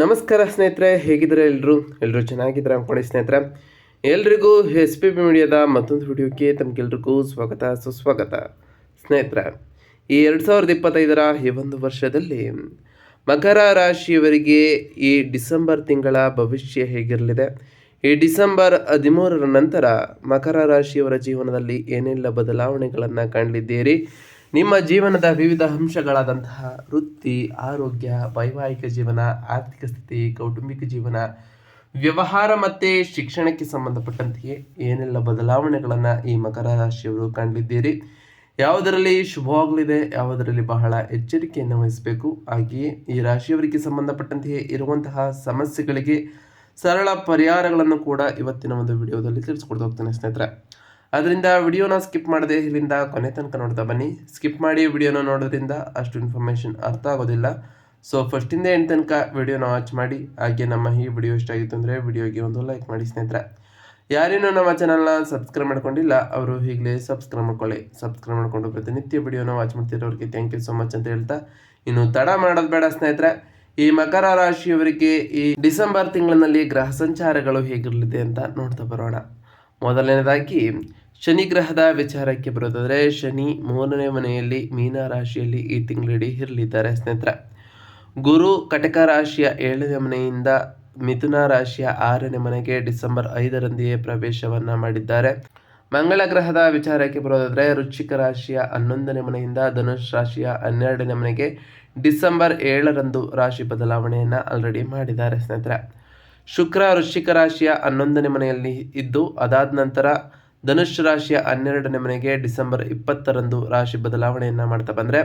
ನಮಸ್ಕಾರ ಸ್ನೇಹಿತರೆ, ಹೇಗಿದ್ದಾರೆ ಎಲ್ಲರೂ ಎಲ್ಲರೂ ಚೆನ್ನಾಗಿದ್ದಾರೆ ಅಂದ್ಕೊಂಡು ಸ್ನೇಹಿತರೆ. ಎಲ್ರಿಗೂ ಎಸ್ ಪಿ ಬಿ ಮೀಡಿಯಾದ ಮತ್ತೊಂದು ವಿಡಿಯೋಕ್ಕೆ ತಮಗೆಲ್ರಿಗೂ ಸ್ವಾಗತ, ಸುಸ್ವಾಗತ. ಸ್ನೇಹಿತರೆ, ಈ ಎರಡು ಸಾವಿರದ ಇಪ್ಪತ್ತೈದರ ಈ ಒಂದು ವರ್ಷದಲ್ಲಿ ಮಕರ ರಾಶಿಯವರಿಗೆ ಈ ಡಿಸೆಂಬರ್ ತಿಂಗಳ ಭವಿಷ್ಯ ಹೇಗಿರಲಿದೆ? ಈ ಡಿಸೆಂಬರ್ ಹದಿಮೂರರ ನಂತರ ಮಕರ ರಾಶಿಯವರ ಜೀವನದಲ್ಲಿ ಏನೆಲ್ಲ ಬದಲಾವಣೆಗಳನ್ನು ಕಾಣಲಿದ್ದೀರಿ? ನಿಮ್ಮ ಜೀವನದ ವಿವಿಧ ಅಂಶಗಳಾದಂತಹ ವೃತ್ತಿ, ಆರೋಗ್ಯ, ವೈವಾಹಿಕ ಜೀವನ, ಆರ್ಥಿಕ ಸ್ಥಿತಿ, ಕೌಟುಂಬಿಕ ಜೀವನ, ವ್ಯವಹಾರ ಮತ್ತು ಶಿಕ್ಷಣಕ್ಕೆ ಸಂಬಂಧಪಟ್ಟಂತೆಯೇ ಏನೆಲ್ಲ ಬದಲಾವಣೆಗಳನ್ನು ಈ ಮಕರ ರಾಶಿಯವರು ಕಂಡಿದ್ದೀರಿ? ಯಾವುದರಲ್ಲಿ ಶುಭವಾಗಲಿದೆ, ಯಾವುದರಲ್ಲಿ ಬಹಳ ಎಚ್ಚರಿಕೆಯನ್ನು ವಹಿಸಬೇಕು? ಹಾಗೆಯೇ ಈ ರಾಶಿಯವರಿಗೆ ಸಂಬಂಧಪಟ್ಟಂತೆಯೇ ಇರುವಂತಹ ಸಮಸ್ಯೆಗಳಿಗೆ ಸರಳ ಪರಿಹಾರಗಳನ್ನು ಕೂಡ ಇವತ್ತಿನ ಒಂದು ವಿಡಿಯೋದಲ್ಲಿ ತಿಳಿಸ್ಕೊಡ್ತಾ ಹೋಗ್ತೇನೆ ಸ್ನೇಹಿತರೆ. ಅದರಿಂದ ವಿಡಿಯೋನ ಸ್ಕಿಪ್ ಮಾಡದೆ ಇಲ್ಲಿಂದ ಕೊನೆ ತನಕ ನೋಡ್ತಾ ಬನ್ನಿ. ಸ್ಕಿಪ್ ಮಾಡಿ ವಿಡಿಯೋನ ನೋಡೋದ್ರಿಂದ ಅಷ್ಟು ಇನ್ಫಾರ್ಮೇಷನ್ ಅರ್ಥ ಆಗೋದಿಲ್ಲ. ಸೊ ಫಸ್ಟಿಂದ ಎಂಟು ತನಕ ವಿಡಿಯೋನ ವಾಚ್ ಮಾಡಿ. ಹಾಗೆ ನಮ್ಮ ಈ ವಿಡಿಯೋ ಇಷ್ಟ ಆಗಿತ್ತು ಅಂದರೆ ವಿಡಿಯೋಗೆ ಒಂದು ಲೈಕ್ ಮಾಡಿ ಸ್ನೇಹಿತರೆ. ಯಾರೇನೂ ನಮ್ಮ ಚಾನಲ್ನ ಸಬ್ಸ್ಕ್ರೈಬ್ ಮಾಡ್ಕೊಂಡಿಲ್ಲ, ಅವರು ಈಗಲೇ ಸಬ್ಸ್ಕ್ರೈಬ್ ಮಾಡ್ಕೊಳ್ಳಿ. ಸಬ್ಸ್ಕ್ರೈಬ್ ಮಾಡ್ಕೊಂಡು ಪ್ರತಿನಿತ್ಯ ವಿಡಿಯೋನ ವಾಚ್ ಮಾಡ್ತಿರೋರಿಗೆ ಥ್ಯಾಂಕ್ ಯು ಸೊ ಮಚ್ ಅಂತ ಹೇಳ್ತಾ ಇನ್ನು ತಡ ಮಾಡೋದು ಬೇಡ ಸ್ನೇಹಿತರೆ. ಈ ಮಕರ ರಾಶಿಯವರಿಗೆ ಈ ಡಿಸೆಂಬರ್ ತಿಂಗಳಿನಲ್ಲಿ ಗ್ರಹ ಸಂಚಾರಗಳು ಹೇಗಿರಲಿದೆ ಅಂತ ನೋಡ್ತಾ ಬರೋಣ. ಮೊದಲನೇದಾಗಿ ಶನಿ ಗ್ರಹದ ವಿಚಾರಕ್ಕೆ ಬರೋದಾದರೆ ಶನಿ ಮೂರನೇ ಮನೆಯಲ್ಲಿ ಮೀನ ರಾಶಿಯಲ್ಲಿ ಈ ತಿಂಗಳಿಡೀ ಇರಲಿದ್ದಾರೆ ಸ್ನೇಹಿತರೆ. ಗುರು ಕಟಕ ರಾಶಿಯ ಏಳನೇ ಮನೆಯಿಂದ ಮಿಥುನ ರಾಶಿಯ ಆರನೇ ಮನೆಗೆ ಡಿಸೆಂಬರ್ ಐದರಂದೆಯೇ ಪ್ರವೇಶವನ್ನು ಮಾಡಿದ್ದಾರೆ. ಮಂಗಳ ಗ್ರಹದ ವಿಚಾರಕ್ಕೆ ಬರೋದಾದರೆ ವೃಶ್ಚಿಕ ರಾಶಿಯ ಹನ್ನೊಂದನೇ ಮನೆಯಿಂದ ಧನುಷ್ ರಾಶಿಯ ಹನ್ನೆರಡನೇ ಮನೆಗೆ ಡಿಸೆಂಬರ್ ಏಳರಂದು ರಾಶಿ ಬದಲಾವಣೆಯನ್ನು ಆಲ್ರೆಡಿ ಮಾಡಿದ್ದಾರೆ ಸ್ನೇಹಿತರೆ. ಶುಕ್ರ ವೃಶ್ಚಿಕ ರಾಶಿಯ ಹನ್ನೊಂದನೇ ಮನೆಯಲ್ಲಿ ಇದ್ದು ಅದಾದ ನಂತರ ಧನುಷ್ ರಾಶಿಯ ಹನ್ನೆರಡನೇ ಮನೆಗೆ ಡಿಸೆಂಬರ್ ಇಪ್ಪತ್ತರಂದು ರಾಶಿ ಬದಲಾವಣೆಯನ್ನು ಮಾಡ್ತಾ ಬಂದರೆ,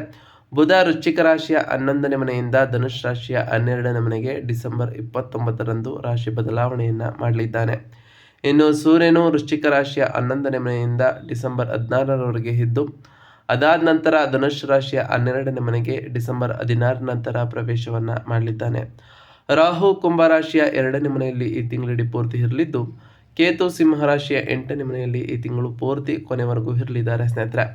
ಬುಧ ವೃಶ್ಚಿಕ ರಾಶಿಯ ಹನ್ನೊಂದನೇ ಮನೆಯಿಂದ ಧನುಷ್ ರಾಶಿಯ ಹನ್ನೆರಡನೇ ಮನೆಗೆ ಡಿಸೆಂಬರ್ ಇಪ್ಪತ್ತೊಂಬತ್ತರಂದು ರಾಶಿ ಬದಲಾವಣೆಯನ್ನು ಮಾಡಲಿದ್ದಾನೆ. ಇನ್ನು ಸೂರ್ಯನು ವೃಶ್ಚಿಕ ರಾಶಿಯ ಹನ್ನೊಂದನೇ ಮನೆಯಿಂದ ಡಿಸೆಂಬರ್ ಹದಿನಾರರವರೆಗೆ ಇದ್ದು ಅದಾದ ನಂತರ ಧನುಷ್ ರಾಶಿಯ ಹನ್ನೆರಡನೇ ಮನೆಗೆ ಡಿಸೆಂಬರ್ ಹದಿನಾರ ನಂತರ ಪ್ರವೇಶವನ್ನು ಮಾಡಲಿದ್ದಾನೆ. ರಾಹು ಕುಂಭರಾಶಿಯ ಎರಡನೇ ಮನೆಯಲ್ಲಿ ಈ ತಿಂಗಳಿಡೀ ಪೂರ್ತಿ ಇರಲಿದ್ದು ಕೇತು ಸಿಂಹರಾಶಿಯ ಎಂಟನೇ ಮನೆಯಲ್ಲಿ ಈ ತಿಂಗಳು ಪೂರ್ತಿ ಕೊನೆವರೆಗೂ ಇರಲಿದ್ದಾರೆ, ಸ್ನೇಹಿತರೆ.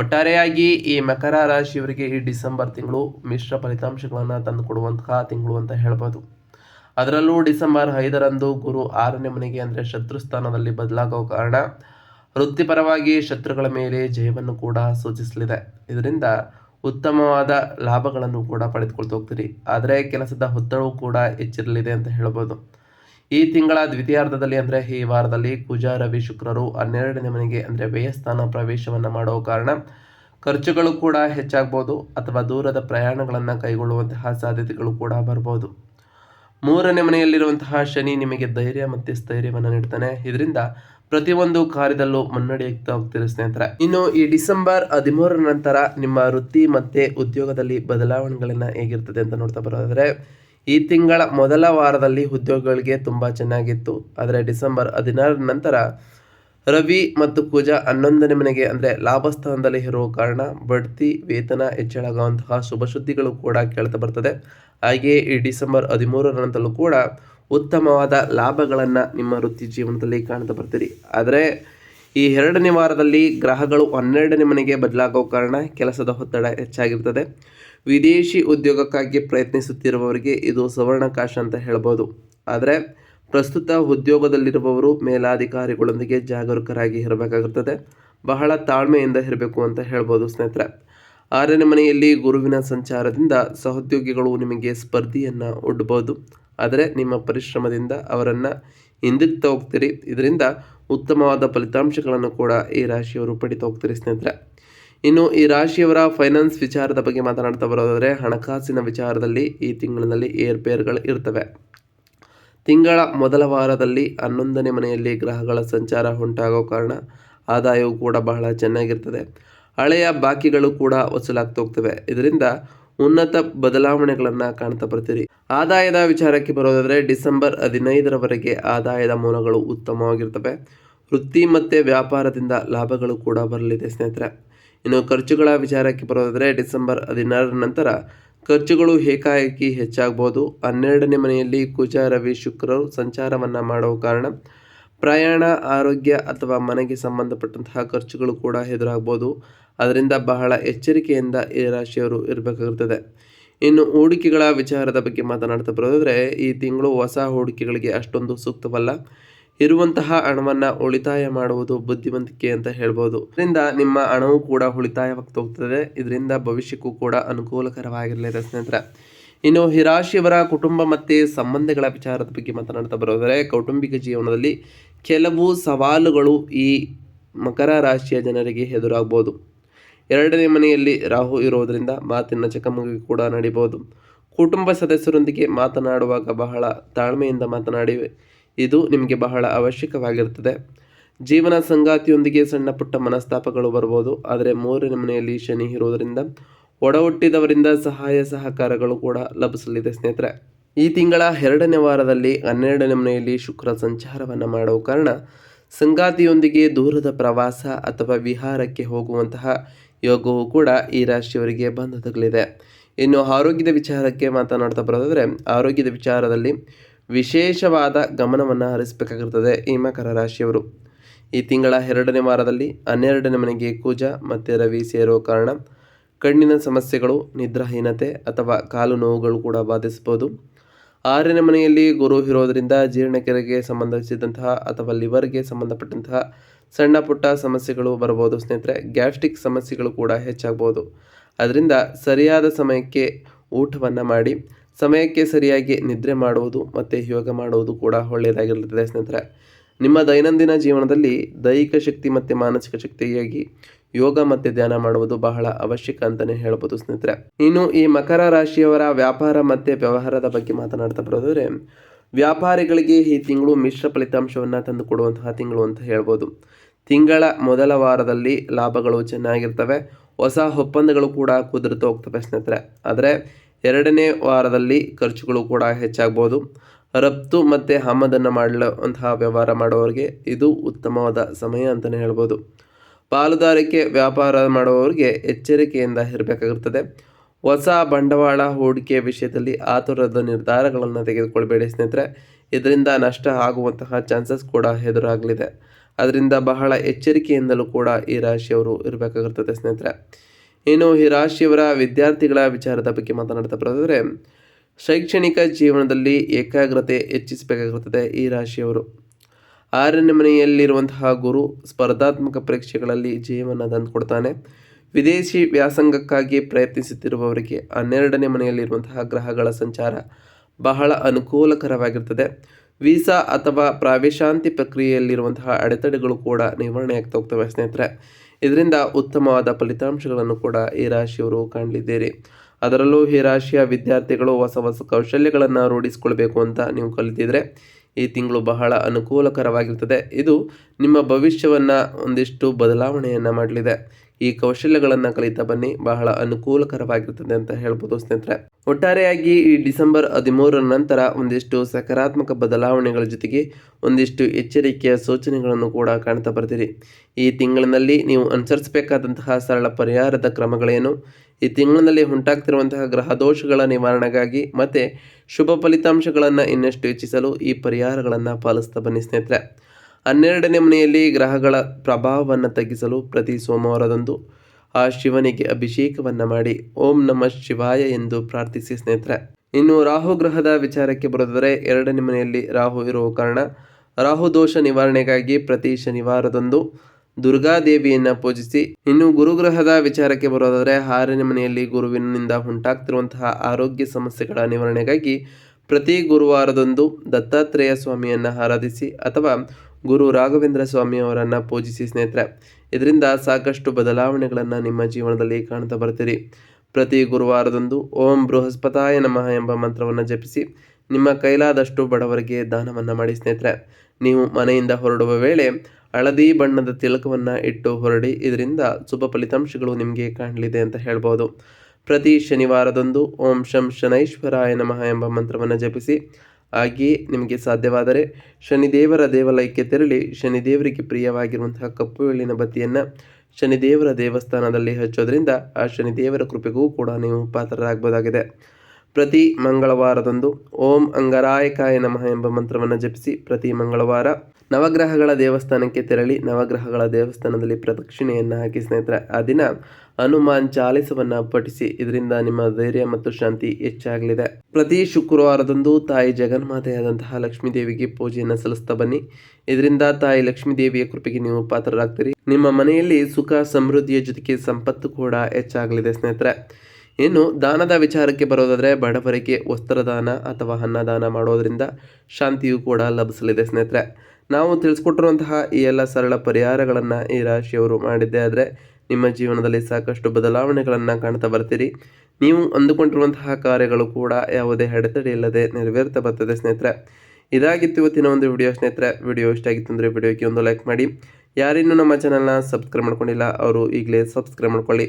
ಒಟ್ಟಾರೆಯಾಗಿ ಈ ಮಕರ ರಾಶಿಯವರಿಗೆ ಈ ಡಿಸೆಂಬರ್ ತಿಂಗಳು ಮಿಶ್ರ ಫಲಿತಾಂಶಗಳನ್ನು ತಂದುಕೊಡುವಂತಹ ತಿಂಗಳು ಅಂತ ಹೇಳ್ಬೋದು. ಅದರಲ್ಲೂ ಡಿಸೆಂಬರ್ ಐದರಂದು ಗುರು ಆರನೇ ಮನೆಗೆ ಅಂದರೆ ಶತ್ರು ಸ್ಥಾನದಲ್ಲಿ ಬದಲಾಗುವ ಕಾರಣ ವೃತ್ತಿಪರವಾಗಿ ಶತ್ರುಗಳ ಮೇಲೆ ಜಯವನ್ನು ಕೂಡ ಸೂಚಿಸಲಿದೆ. ಇದರಿಂದ ಉತ್ತಮವಾದ ಲಾಭಗಳನ್ನು ಕೂಡ ಪಡೆದುಕೊಳ್ತಾ ಹೋಗ್ತೀರಿ. ಆದರೆ ಕೆಲಸದ ಒತ್ತಡವೂ ಕೂಡ ಹೆಚ್ಚಿರಲಿದೆ ಅಂತ ಹೇಳ್ಬೋದು. ಈ ತಿಂಗಳ ದ್ವಿತೀಯಾರ್ಧದಲ್ಲಿ ಅಂದರೆ ಈ ವಾರದಲ್ಲಿ ಕುಜ ರವಿ, ಶುಕ್ರರು ಹನ್ನೆರಡನೇ ಮನೆಗೆ ಅಂದರೆ ವ್ಯಯಸ್ಥಾನ ಪ್ರವೇಶವನ್ನು ಮಾಡುವ ಕಾರಣ ಖರ್ಚುಗಳು ಕೂಡ ಹೆಚ್ಚಾಗ್ಬೋದು ಅಥವಾ ದೂರದ ಪ್ರಯಾಣಗಳನ್ನು ಕೈಗೊಳ್ಳುವಂತಹ ಸಾಧ್ಯತೆಗಳು ಕೂಡ ಬರ್ಬೋದು. ಮೂರನೇ ಮನೆಯಲ್ಲಿರುವಂತಹ ಶನಿ ನಿಮಗೆ ಧೈರ್ಯ ಮತ್ತು ಸ್ಥೈರ್ಯವನ್ನು ನೀಡ್ತಾನೆ. ಇದರಿಂದ ಪ್ರತಿಯೊಂದು ಕಾರ್ಯದಲ್ಲೂ ಮುನ್ನಡೆಯುತ್ತಾ ಹೋಗ್ತೀರಿ ಸ್ನೇಹಿತರ, ಇನ್ನು ಈ ಡಿಸೆಂಬರ್ ಹದಿಮೂರರ ನಂತರ ನಿಮ್ಮ ವೃತ್ತಿ ಮತ್ತೆ ಉದ್ಯೋಗದಲ್ಲಿ ಬದಲಾವಣೆಗಳನ್ನ ಹೇಗಿರ್ತದೆ ಅಂತ ನೋಡ್ತಾ ಬರೋದಾದ್ರೆ ಈ ತಿಂಗಳ ಮೊದಲ ವಾರದಲ್ಲಿ ಉದ್ಯೋಗಗಳಿಗೆ ತುಂಬ ಚೆನ್ನಾಗಿತ್ತು. ಆದರೆ ಡಿಸೆಂಬರ್ ಹದಿನಾರರ ನಂತರ ರವಿ ಮತ್ತು ಪೂಜಾ ಹನ್ನೊಂದನೇ ಮನೆಗೆ, ಅಂದರೆ ಲಾಭಸ್ಥಾನದಲ್ಲಿ ಇರುವ ಕಾರಣ ಬಡ್ತಿ, ವೇತನ ಹೆಚ್ಚಳಾಗುವಂತಹ ಶುಭ ಸುದ್ದಿಗಳು ಕೂಡ ಕೇಳ್ತಾ ಬರ್ತದೆ. ಹಾಗೆಯೇ ಈ ಡಿಸೆಂಬರ್ ಹದಿಮೂರರ ನಂತರಲೂ ಕೂಡ ಉತ್ತಮವಾದ ಲಾಭಗಳನ್ನು ನಿಮ್ಮ ವೃತ್ತಿ ಜೀವನದಲ್ಲಿ ಕಾಣ್ತಾ ಬರ್ತೀರಿ. ಆದರೆ ಈ ಎರಡನೇ ವಾರದಲ್ಲಿ ಗ್ರಹಗಳು ಹನ್ನೆರಡನೇ ಮನೆಗೆ ಬದಲಾಗೋ ಕಾರಣ ಕೆಲಸದ ಒತ್ತಡ ಹೆಚ್ಚಾಗಿರ್ತದೆ. ವಿದೇಶಿ ಉದ್ಯೋಗಕ್ಕಾಗಿ ಪ್ರಯತ್ನಿಸುತ್ತಿರುವವರಿಗೆ ಇದು ಸುವರ್ಣಕಾಶ ಅಂತ ಹೇಳ್ಬೋದು. ಆದರೆ, ಪ್ರಸ್ತುತ ಉದ್ಯೋಗದಲ್ಲಿರುವವರು ಮೇಲಾಧಿಕಾರಿಗಳೊಂದಿಗೆ ಜಾಗರೂಕರಾಗಿ ಇರಬೇಕಾಗುತ್ತದೆ. ಬಹಳ ತಾಳ್ಮೆಯಿಂದ ಇರಬೇಕು ಅಂತ ಹೇಳ್ಬೋದು ಸ್ನೇಹಿತರೆ. ಆರನೇ ಮನೆಯಲ್ಲಿ ಗುರುವಿನ ಸಂಚಾರದಿಂದ ಸಹೋದ್ಯೋಗಿಗಳು ನಿಮಗೆ ಸ್ಪರ್ಧಿಯನ್ನು ಒಡ್ಡಬಹುದು ಆದರೆ, ನಿಮ್ಮ ಪರಿಶ್ರಮದಿಂದ ಅವರನ್ನು ಹಿಂದಿಕ್ತಾ ಹೋಗ್ತೀರಿ. ಇದರಿಂದ ಉತ್ತಮವಾದ ಫಲಿತಾಂಶಗಳನ್ನು ಕೂಡ ಈ ರಾಶಿಯವರು ಪಡಿತಾ ಹೋಗ್ತೀರಿ ಸ್ನೇಹಿತರೆ. ಇನ್ನು ಈ ರಾಶಿಯವರ ಫೈನಾನ್ಸ್ ವಿಚಾರದ ಬಗ್ಗೆ ಮಾತನಾಡ್ತಾ ಬರೋದಾದರೆ, ಹಣಕಾಸಿನ ವಿಚಾರದಲ್ಲಿ ಈ ತಿಂಗಳಿನಲ್ಲಿ ಏರ್ಪೇರ್ಗಳು ಇರ್ತವೆ. ತಿಂಗಳ ಮೊದಲ ವಾರದಲ್ಲಿ ಹನ್ನೊಂದನೇ ಮನೆಯಲ್ಲಿ ಗ್ರಹಗಳ ಸಂಚಾರ ಉಂಟಾಗೋ ಕಾರಣ ಆದಾಯವು ಕೂಡ ಬಹಳ ಚೆನ್ನಾಗಿರ್ತದೆ. ಹಳೆಯ ಬಾಕಿಗಳು ಕೂಡ ವಸೂಲಾಗ್ತಾ ಹೋಗ್ತವೆ. ಇದರಿಂದ ಉನ್ನತ ಬದಲಾವಣೆಗಳನ್ನು ಕಾಣ್ತಾ ಬರ್ತೀರಿ. ಆದಾಯದ ವಿಚಾರಕ್ಕೆ ಬರೋದಾದರೆ, ಡಿಸೆಂಬರ್ ಹದಿನೈದರವರೆಗೆ ಆದಾಯದ ಮೂಲಗಳು ಉತ್ತಮವಾಗಿರ್ತವೆ. ವೃತ್ತಿ ಮತ್ತು ವ್ಯಾಪಾರದಿಂದ ಲಾಭಗಳು ಕೂಡ ಬರಲಿದೆ, ಸ್ನೇಹಿತರೆ. ಇನ್ನು ಖರ್ಚುಗಳ ವಿಚಾರಕ್ಕೆ ಬರೋದಾದರೆ, ಡಿಸೆಂಬರ್ ಹದಿನಾರರ ನಂತರ ಖರ್ಚುಗಳು ಏಕಾಏಕಿ ಹೆಚ್ಚಾಗ್ಬೋದು. ಹನ್ನೆರಡನೇ ಮನೆಯಲ್ಲಿ ಕುಜ ರವಿ ಶುಕ್ರರು ಸಂಚಾರವನ್ನು ಮಾಡುವ ಕಾರಣ ಪ್ರಯಾಣ, ಆರೋಗ್ಯ ಅಥವಾ ಮನೆಗೆ ಸಂಬಂಧಪಟ್ಟಂತಹ ಖರ್ಚುಗಳು ಕೂಡ ಎದುರಾಗ್ಬೋದು. ಅದರಿಂದ ಬಹಳ ಎಚ್ಚರಿಕೆಯಿಂದ ಈ ರಾಶಿಯವರು ಇರಬೇಕಾಗುತ್ತದೆ ಇನ್ನು ಹೂಡಿಕೆಗಳ ವಿಚಾರದ ಬಗ್ಗೆ ಮಾತನಾಡ್ತಾ ಬರೋದಾದರೆ, ಈ ತಿಂಗಳು ಹೊಸ ಹೂಡಿಕೆಗಳಿಗೆ ಅಷ್ಟೊಂದು ಸೂಕ್ತವಲ್ಲ. ಇರುವಂತಹ ಹಣವನ್ನ ಉಳಿತಾಯ ಮಾಡುವುದು ಬುದ್ಧಿವಂತಿಕೆ ಅಂತ ಹೇಳ್ಬೋದು. ಇದರಿಂದ ನಿಮ್ಮ ಹಣವು ಕೂಡ ಉಳಿತಾಯವಾಗ್ತೋಗ್ತದೆ. ಇದರಿಂದ ಭವಿಷ್ಯಕ್ಕೂ ಕೂಡ ಅನುಕೂಲಕರವಾಗಿರಲಿದೆ ಸ್ನೇಹಿತರೆ. ಇನ್ನು ಹಿರಾಶಿಯವರ ರಾಶಿಯವರ ಕುಟುಂಬ ಮತ್ತು ಸಂಬಂಧಗಳ ವಿಚಾರದ ಬಗ್ಗೆ ಮಾತನಾಡ್ತಾ ಬರೋದರೆ ಕೌಟುಂಬಿಕ ಜೀವನದಲ್ಲಿ ಕೆಲವು ಸವಾಲುಗಳು ಈ ಮಕರ ರಾಶಿಯ ಜನರಿಗೆ ಎದುರಾಗ್ಬೋದು. ಎರಡನೇ ಮನೆಯಲ್ಲಿ ರಾಹು ಇರೋದರಿಂದ ಮಾತಿನ ಚಕಮಕಿ ಕೂಡ ನಡೀಬೋದು. ಕುಟುಂಬ ಸದಸ್ಯರೊಂದಿಗೆ ಮಾತನಾಡುವಾಗ ಬಹಳ ತಾಳ್ಮೆಯಿಂದ ಮಾತನಾಡಿ ಇದು ನಿಮಗೆ ಬಹಳ ಅವಶ್ಯಕವಾಗಿರುತ್ತದೆ. ಜೀವನ ಸಂಗಾತಿಯೊಂದಿಗೆ ಸಣ್ಣ ಪುಟ್ಟ ಮನಸ್ತಾಪಗಳು ಬರ್ಬೋದು. ಆದರೆ ಮೂರನೇ ಮನೆಯಲ್ಲಿ ಶನಿ ಇರುವುದರಿಂದ ಒಡಹುಟ್ಟಿದವರಿಂದ ಸಹಾಯ ಸಹಕಾರಗಳು ಕೂಡ ಲಭಿಸಲಿದೆ ಸ್ನೇಹಿತರೆ. ಈ ತಿಂಗಳ ಎರಡನೇ ವಾರದಲ್ಲಿ ಹನ್ನೆರಡನೇ ಮನೆಯಲ್ಲಿ ಶುಕ್ರ ಸಂಚಾರವನ್ನು ಮಾಡುವ ಕಾರಣ ಸಂಗಾತಿಯೊಂದಿಗೆ ದೂರದ ಪ್ರವಾಸ ಅಥವಾ ವಿಹಾರಕ್ಕೆ ಹೋಗುವಂತಹ ಯೋಗವು ಕೂಡ ಈ ರಾಶಿಯವರಿಗೆ ಬಂದೊದಗಲಿದೆ ಇನ್ನು ಆರೋಗ್ಯದ ವಿಚಾರಕ್ಕೆ ಮಾತನಾಡ್ತಾ ಬರೋದಾದರೆ, ಆರೋಗ್ಯದ ವಿಚಾರದಲ್ಲಿ ವಿಶೇಷವಾದ ಗಮನವನ್ನು ಹರಿಸಬೇಕಾಗಿರ್ತದೆ ಈ ಮಕರ ರಾಶಿಯವರು. ಈ ತಿಂಗಳ ಎರಡನೇ ವಾರದಲ್ಲಿ ಹನ್ನೆರಡನೇ ಮನೆಗೆ ಕೂಜ ಮತ್ತು ರವಿ ಸೇರುವ ಕಾರಣ ಕಣ್ಣಿನ ಸಮಸ್ಯೆಗಳು, ನಿದ್ರಾಹೀನತೆ ಅಥವಾ ಕಾಲು ನೋವುಗಳು ಕೂಡ ಬಾಧಿಸಬಹುದು. ಆರನೇ ಮನೆಯಲ್ಲಿ ಗುರು ಇರೋದರಿಂದ ಜೀರ್ಣಕ್ರಿಯೆಗೆ ಸಂಬಂಧಿಸಿದಂತಹ ಅಥವಾ ಲಿವರ್ಗೆ ಸಂಬಂಧಪಟ್ಟಂತಹ ಸಣ್ಣ ಪುಟ್ಟ ಸಮಸ್ಯೆಗಳು ಬರಬಹುದು. ಸ್ನೇಹಿತರೆ, ಗ್ಯಾಸ್ಟ್ರಿಕ್ ಸಮಸ್ಯೆಗಳು ಕೂಡ ಹೆಚ್ಚಾಗಬಹುದು. ಅದರಿಂದ ಸರಿಯಾದ ಸಮಯಕ್ಕೆ ಊಟವನ್ನು ಮಾಡಿ ಸಮಯಕ್ಕೆ ಸರಿಯಾಗಿ ನಿದ್ರೆ ಮಾಡುವುದು ಮತ್ತು ಯೋಗ ಮಾಡುವುದು ಕೂಡ ಒಳ್ಳೆಯದಾಗಿರುತ್ತದೆ. ಸ್ನೇಹಿತರೆ, ನಿಮ್ಮ ದೈನಂದಿನ ಜೀವನದಲ್ಲಿ ದೈಹಿಕ ಶಕ್ತಿ ಮತ್ತು ಮಾನಸಿಕ ಶಕ್ತಿಯಾಗಿ ಯೋಗ ಮತ್ತು ಧ್ಯಾನ ಮಾಡುವುದು ಬಹಳ ಅವಶ್ಯಕ ಅಂತಲೇ ಹೇಳ್ಬೋದು ಸ್ನೇಹಿತರೆ. ಇನ್ನು ಈ ಮಕರ ರಾಶಿಯವರ ವ್ಯಾಪಾರ ಮತ್ತು ವ್ಯವಹಾರದ ಬಗ್ಗೆ ಮಾತನಾಡ್ತಾ ಬರೋದಾದರೆ, ವ್ಯಾಪಾರಿಗಳಿಗೆ ಈ ತಿಂಗಳು ಮಿಶ್ರ ಫಲಿತಾಂಶವನ್ನು ತಂದು ಕೊಡುವಂತಹ ತಿಂಗಳು ಅಂತ ಹೇಳ್ಬೋದು. ತಿಂಗಳ ಮೊದಲ ವಾರದಲ್ಲಿ ಲಾಭಗಳು ಚೆನ್ನಾಗಿರ್ತವೆ, ಹೊಸ ಒಪ್ಪಂದಗಳು ಕೂಡ ಕುದುರುತ್ತಾ ಹೋಗ್ತವೆ ಸ್ನೇಹಿತರೆ. ಆದರೆ ಎರಡನೇ ವಾರದಲ್ಲಿ ಖರ್ಚುಗಳು ಕೂಡ ಹೆಚ್ಚಾಗ್ಬೋದು. ರಫ್ತು ಮತ್ತು ಆಮದನ್ನು ಮಾಡುವಂತಹ ವ್ಯವಹಾರ ಮಾಡುವವರಿಗೆ ಇದು ಉತ್ತಮವಾದ ಸಮಯ ಅಂತಲೇ ಹೇಳ್ಬೋದು. ಪಾಲುದಾರಿಕೆ ವ್ಯಾಪಾರ ಮಾಡುವವರಿಗೆ ಎಚ್ಚರಿಕೆಯಿಂದ ಇರಬೇಕಾಗಿರ್ತದೆ ಹೊಸ ಬಂಡವಾಳ ಹೂಡಿಕೆ ವಿಷಯದಲ್ಲಿ ಆತುರದ ನಿರ್ಧಾರಗಳನ್ನು ತೆಗೆದುಕೊಳ್ಬೇಡಿ ಸ್ನೇಹಿತರೆ. ಇದರಿಂದ ನಷ್ಟ ಆಗುವಂತಹ ಚಾನ್ಸಸ್ ಕೂಡ ಎದುರಾಗಲಿದೆ. ಅದರಿಂದ ಬಹಳ ಎಚ್ಚರಿಕೆಯಿಂದಲೂ ಕೂಡ ಈ ರಾಶಿಯವರು ಇರಬೇಕಾಗಿರ್ತದೆ ಸ್ನೇಹಿತರೆ. ಇನ್ನು ಈ ರಾಶಿಯವರ ವಿದ್ಯಾರ್ಥಿಗಳ ವಿಚಾರದ ಬಗ್ಗೆ ಮಾತನಾಡ್ತಾ ಬರೋದಾದರೆ, ಶೈಕ್ಷಣಿಕ ಜೀವನದಲ್ಲಿ ಏಕಾಗ್ರತೆ ಹೆಚ್ಚಿಸಬೇಕಾಗುತ್ತದೆ ಈ ರಾಶಿಯವರು. ಆರನೇ ಮನೆಯಲ್ಲಿರುವಂತಹ ಗುರು ಸ್ಪರ್ಧಾತ್ಮಕ ಪರೀಕ್ಷೆಗಳಲ್ಲಿ ಜಯವನ್ನು ತಂದುಕೊಡ್ತಾನೆ ವಿದೇಶಿ ವ್ಯಾಸಂಗಕ್ಕಾಗಿ ಪ್ರಯತ್ನಿಸುತ್ತಿರುವವರಿಗೆ ಹನ್ನೆರಡನೇ ಮನೆಯಲ್ಲಿರುವಂತಹ ಗ್ರಹಗಳ ಸಂಚಾರ ಬಹಳ ಅನುಕೂಲಕರವಾಗಿರ್ತದೆ ವೀಸಾ ಅಥವಾ ಪ್ರಾವೇಶಾಂತಿ ಪ್ರಕ್ರಿಯೆಯಲ್ಲಿರುವಂತಹ ಅಡೆತಡೆಗಳು ಕೂಡ ನಿವಾರಣೆ ಆಗ್ತಾ ಹೋಗ್ತವೆ ಸ್ನೇಹಿತರೆ. ಇದರಿಂದ ಉತ್ತಮವಾದ ಫಲಿತಾಂಶಗಳನ್ನು ಕೂಡ ಈ ರಾಶಿಯವರು ಕಾಣಲಿದ್ದೀರಿ. ಅದರಲ್ಲೂ ಈ ರಾಶಿಯ ವಿದ್ಯಾರ್ಥಿಗಳು ಹೊಸ ಹೊಸ ಕೌಶಲ್ಯಗಳನ್ನು ರೂಢಿಸಿಕೊಳ್ಬೇಕು ಅಂತ ನೀವು ಕಲಿತಿದ್ರೆ ಈ ತಿಂಗಳು ಬಹಳ ಅನುಕೂಲಕರವಾಗಿರ್ತದೆ. ಇದು ನಿಮ್ಮ ಭವಿಷ್ಯವನ್ನು ಒಂದಿಷ್ಟು ಬದಲಾವಣೆಯನ್ನು ಮಾಡಲಿದೆ. ಈ ಕೌಶಲ್ಯಗಳನ್ನು ಕಲಿತಾ ಬನ್ನಿ. ಬಹಳ ಅನುಕೂಲಕರವಾಗಿರ್ತದೆ ಅಂತ ಹೇಳ್ಬೋದು ಸ್ನೇಹಿತರೆ. ಒಟ್ಟಾರೆಯಾಗಿ ಈ ಡಿಸೆಂಬರ್ ಹದಿಮೂರರ ನಂತರ ಒಂದಿಷ್ಟು ಸಕಾರಾತ್ಮಕ ಬದಲಾವಣೆಗಳ ಜೊತೆಗೆ ಒಂದಿಷ್ಟು ಎಚ್ಚರಿಕೆಯ ಸೂಚನೆಗಳನ್ನು ಕೂಡ ಕಾಣ್ತಾ ಬರ್ತೀರಿ. ಈ ತಿಂಗಳಿನಲ್ಲಿ ನೀವು ಅನುಸರಿಸಬೇಕಾದಂತಹ ಸರಳ ಪರಿಹಾರದ ಕ್ರಮಗಳೇನು? ಈ ತಿಂಗಳಿನಲ್ಲಿ ಉಂಟಾಗ್ತಿರುವಂತಹ ಗ್ರಹ ದೋಷಗಳ ನಿವಾರಣೆಗಾಗಿ ಮತ್ತು ಶುಭ ಫಲಿತಾಂಶಗಳನ್ನು ಇನ್ನಷ್ಟು ಹೆಚ್ಚಿಸಲು ಈ ಪರಿಹಾರಗಳನ್ನು ಪಾಲಿಸ್ತಾ ಬನ್ನಿ ಸ್ನೇಹಿತರೆ. ಹನ್ನೆರಡನೇ ಮನೆಯಲ್ಲಿ ಗ್ರಹಗಳ ಪ್ರಭಾವವನ್ನು ತಗ್ಗಿಸಲು ಪ್ರತಿ ಸೋಮವಾರದಂದು ಆ ಶಿವನಿಗೆ ಅಭಿಷೇಕವನ್ನು ಮಾಡಿ ಓಂ ನಮಃ ಶಿವಾಯ ಎಂದು ಪ್ರಾರ್ಥಿಸಿ ಸ್ನೇಹಿತರೆ. ಇನ್ನು ರಾಹು ಗ್ರಹದ ವಿಚಾರಕ್ಕೆ ಬರೆದರೆ ಎರಡನೇ ಮನೆಯಲ್ಲಿ ರಾಹು ಇರುವ ಕಾರಣ ರಾಹು ದೋಷ ನಿವಾರಣೆಗಾಗಿ ಪ್ರತಿ ಶನಿವಾರದಂದು ದುರ್ಗಾದೇವಿಯನ್ನು ಪೂಜಿಸಿ, ಇನ್ನು ಗುರುಗ್ರಹದ ವಿಚಾರಕ್ಕೆ ಬರೋದಾದರೆ ಆರನೇ ಮನೆಯಲ್ಲಿ ಗುರುವಿನಿಂದ ಉಂಟಾಗ್ತಿರುವಂತಹ ಆರೋಗ್ಯ ಸಮಸ್ಯೆಗಳ ನಿವಾರಣೆಗಾಗಿ ಪ್ರತಿ ಗುರುವಾರದಂದು ದತ್ತಾತ್ರೇಯ ಸ್ವಾಮಿಯನ್ನು ಆರಾಧಿಸಿ ಅಥವಾ ಗುರು ರಾಘವೇಂದ್ರ ಸ್ವಾಮಿಯವರನ್ನು ಪೂಜಿಸಿ ಸ್ನೇಹಿತರೆ, ಇದರಿಂದ ಸಾಕಷ್ಟು ಬದಲಾವಣೆಗಳನ್ನು ನಿಮ್ಮ ಜೀವನದಲ್ಲಿ ಕಾಣ್ತಾ ಬರ್ತೀರಿ. ಪ್ರತಿ ಗುರುವಾರದಂದು ಓಂ ಬೃಹಸ್ಪತಾಯ ನಮಃ ಎಂಬ ಮಂತ್ರವನ್ನು ಜಪಿಸಿ ನಿಮ್ಮ ಕೈಲಾದಷ್ಟು ಬಡವರಿಗೆ ದಾನವನ್ನು ಮಾಡಿ ಸ್ನೇಹಿತರೆ. ನೀವು ಮನೆಯಿಂದ ಹೊರಡುವ ವೇಳೆ ಹಳದಿ ಬಣ್ಣದ ತಿಲಕವನ್ನು ಇಟ್ಟು ಹೊರಡಿ, ಇದರಿಂದ ಶುಭ ಫಲಿತಾಂಶಗಳು ನಿಮಗೆ ಕಾಣಲಿದೆ ಅಂತ ಹೇಳ್ಬೋದು. ಪ್ರತಿ ಶನಿವಾರದಂದು ಓಂ ಶಂ ಶನೈಶ್ವರಾಯ ನಮಃ ಎಂಬ ಮಂತ್ರವನ್ನು ಜಪಿಸಿ ಹಾಗೆಯೇ ನಿಮಗೆ ಸಾಧ್ಯವಾದರೆ ಶನಿದೇವರ ದೇವಾಲಯಕ್ಕೆ ತೆರಳಿ ಶನಿದೇವರಿಗೆ ಪ್ರಿಯವಾಗಿರುವಂತಹ ಕಪ್ಪು ಎಳ್ಳಿನ ಬತ್ತಿಯನ್ನು ಶನಿದೇವರ ದೇವಸ್ಥಾನದಲ್ಲಿ ಹಚ್ಚೋದ್ರಿಂದ ಆ ಶನಿದೇವರ ಕೃಪೆಗೂ ಕೂಡ ನೀವು ಪಾತ್ರರಾಗಬಹುದಾಗಿದೆ. ಪ್ರತಿ ಮಂಗಳವಾರದಂದು ಓಂ ಅಂಗರಾಯಕಾಯ ನಮಃ ಎಂಬ ಮಂತ್ರವನ್ನು ಜಪಿಸಿ ಪ್ರತಿ ಮಂಗಳವಾರ ನವಗ್ರಹಗಳ ದೇವಸ್ಥಾನಕ್ಕೆ ತೆರಳಿ ನವಗ್ರಹಗಳ ದೇವಸ್ಥಾನದಲ್ಲಿ ಪ್ರದಕ್ಷಿಣೆಯನ್ನು ಹಾಕಿ ಸ್ನೇಹಿತರೆ, ಆ ದಿನ ಹನುಮಾನ್ ಚಾಲಿಸವನ್ನು ಪಠಿಸಿ, ಇದರಿಂದ ನಿಮ್ಮ ಧೈರ್ಯ ಮತ್ತು ಶಾಂತಿ ಹೆಚ್ಚಾಗಲಿದೆ. ಪ್ರತಿ ಶುಕ್ರವಾರದಂದು ತಾಯಿ ಜಗನ್ಮಾತೆಯಾದಂತಹ ಲಕ್ಷ್ಮೀ ದೇವಿಗೆ ಪೂಜೆಯನ್ನು ಸಲ್ಲಿಸ್ತಾ ಬನ್ನಿ. ಇದರಿಂದ ತಾಯಿ ಲಕ್ಷ್ಮೀ ದೇವಿಯ ಕೃಪೆಗೆ ನೀವು ಪಾತ್ರರಾಗ್ತೀರಿ. ನಿಮ್ಮ ಮನೆಯಲ್ಲಿ ಸುಖ, ಸಮೃದ್ಧಿಯ ಜೊತೆಗೆ ಸಂಪತ್ತು ಕೂಡ ಹೆಚ್ಚಾಗಲಿದೆ ಸ್ನೇಹಿತರೆ. ಇನ್ನು ದಾನದ ವಿಚಾರಕ್ಕೆ ಬರೋದಾದರೆ ಬಡವರಿಗೆ ವಸ್ತ್ರದಾನ ಅಥವಾ ಅನ್ನದಾನ ಮಾಡೋದರಿಂದ ಶಾಂತಿಯು ಕೂಡ ಲಭಿಸಲಿದೆ ಸ್ನೇಹಿತರೆ. ನಾವು ತಿಳಿಸ್ಕೊಟ್ಟಿರುವಂತಹ ಈ ಎಲ್ಲ ಸರಳ ಪರಿಹಾರಗಳನ್ನು ಈ ರಾಶಿಯವರು ಮಾಡಿದ್ದೇ ಆದರೆ ನಿಮ್ಮ ಜೀವನದಲ್ಲಿ ಸಾಕಷ್ಟು ಬದಲಾವಣೆಗಳನ್ನು ಕಾಣ್ತಾ ಬರ್ತೀರಿ. ನೀವು ಅಂದುಕೊಂಡಿರುವಂತಹ ಕಾರ್ಯಗಳು ಕೂಡ ಯಾವುದೇ ಅಡೆತಡೆ ಇಲ್ಲದೆ ನೆರವೇರ್ತಾ ಬರ್ತದೆ ಸ್ನೇಹಿತರೆ. ಇದಾಗಿತ್ತು ಇವತ್ತಿನ ಒಂದು ವಿಡಿಯೋ ಸ್ನೇಹಿತರೆ. ವಿಡಿಯೋ ಇಷ್ಟ ಆಗಿತ್ತು ಅಂದರೆ ವಿಡಿಯೋಕ್ಕೆ ಒಂದು ಲೈಕ್ ಮಾಡಿ. ಯಾರಿನ್ನೂ ನಮ್ಮ ಚಾನಲ್ನ ಸಬ್ಸ್ಕ್ರೈಬ್ ಮಾಡ್ಕೊಂಡಿಲ್ಲ, ಅವರು ಈಗಲೇ ಸಬ್ಸ್ಕ್ರೈಬ್ ಮಾಡ್ಕೊಳ್ಳಿ.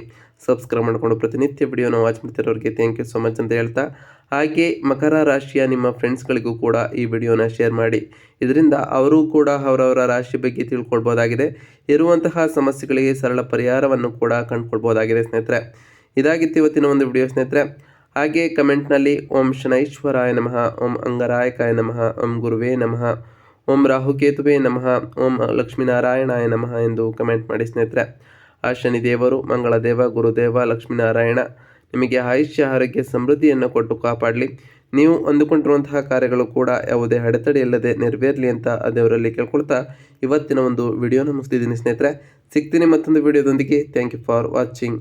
ಸಬ್ಸ್ಕ್ರೈಬ್ ಮಾಡಿಕೊಂಡು ಪ್ರತಿನಿತ್ಯ ವಿಡಿಯೋನ ವಾಚ್ ಮಾಡ್ತಿರೋರಿಗೆ ಥ್ಯಾಂಕ್ ಯು ಸೊ ಮಚ್ ಅಂತ ಹೇಳ್ತಾ. ಹಾಗೆ ಮಕರ ರಾಶಿಯ ನಿಮ್ಮ ಫ್ರೆಂಡ್ಸ್ಗಳಿಗೂ ಕೂಡ ಈ ವಿಡಿಯೋನ ಶೇರ್ ಮಾಡಿ. ಇದರಿಂದ ಅವರು ಕೂಡ ಅವರವರ ರಾಶಿ ಬಗ್ಗೆ ತಿಳ್ಕೊಳ್ಬೋದಾಗಿದೆ. ಇರುವಂತಹ ಸಮಸ್ಯೆಗಳಿಗೆ ಸರಳ ಪರಿಹಾರವನ್ನು ಕೂಡ ಕಂಡುಕೊಳ್ಬೋದಾಗಿದೆ ಸ್ನೇಹಿತರೆ. ಇದಾಗಿತ್ತು ಇವತ್ತಿನ ಒಂದು ವಿಡಿಯೋ ಸ್ನೇಹಿತರೆ. ಹಾಗೆ ಕಮೆಂಟ್ನಲ್ಲಿ ಓಂ ಶನೈಶ್ವರಾಯ ನಮಃ, ಓಂ ಅಂಗರಾಯಕಾಯ ನಮಃ, ಓಂ ಗುರುವೇ ನಮಃ, ಓಂ ರಾಹುಕೇತುವೇ ನಮಃ, ಓಂ ಲಕ್ಷ್ಮೀನಾರಾಯಣಾಯ ನಮಃ ಎಂದು ಕಮೆಂಟ್ ಮಾಡಿ ಸ್ನೇಹಿತರೆ. ಆ ಶನಿದೇವರು ಮಂಗಳದೇವ, ಗುರುದೇವ, ಲಕ್ಷ್ಮೀನಾರಾಯಣ ನಿಮಗೆ ಆಯುಷ್ಯ ಆರೋಗ್ಯ ಸಮೃದ್ಧಿಯನ್ನು ಕೊಟ್ಟು ಕಾಪಾಡಲಿ. ನೀವು ಅಂದುಕೊಂಡಿರುವಂತಹ ಕಾರ್ಯಗಳು ಕೂಡ ಯಾವುದೇ ಅಡೆತಡೆ ಇಲ್ಲದೆ ನೆರವೇರಲಿ ಅಂತ ಅದೇವರಲ್ಲಿ ದೇವರಲ್ಲಿ ಕೇಳ್ಕೊಳ್ತಾ ಇವತ್ತಿನ ಒಂದು ವಿಡಿಯೋನ ಮುಗಿಸ್ತಿದ್ದೀನಿ ಸ್ನೇಹಿತರೆ. ಸಿಗ್ತೀನಿ ಮತ್ತೊಂದು ವಿಡಿಯೋದೊಂದಿಗೆ. Thank you for watching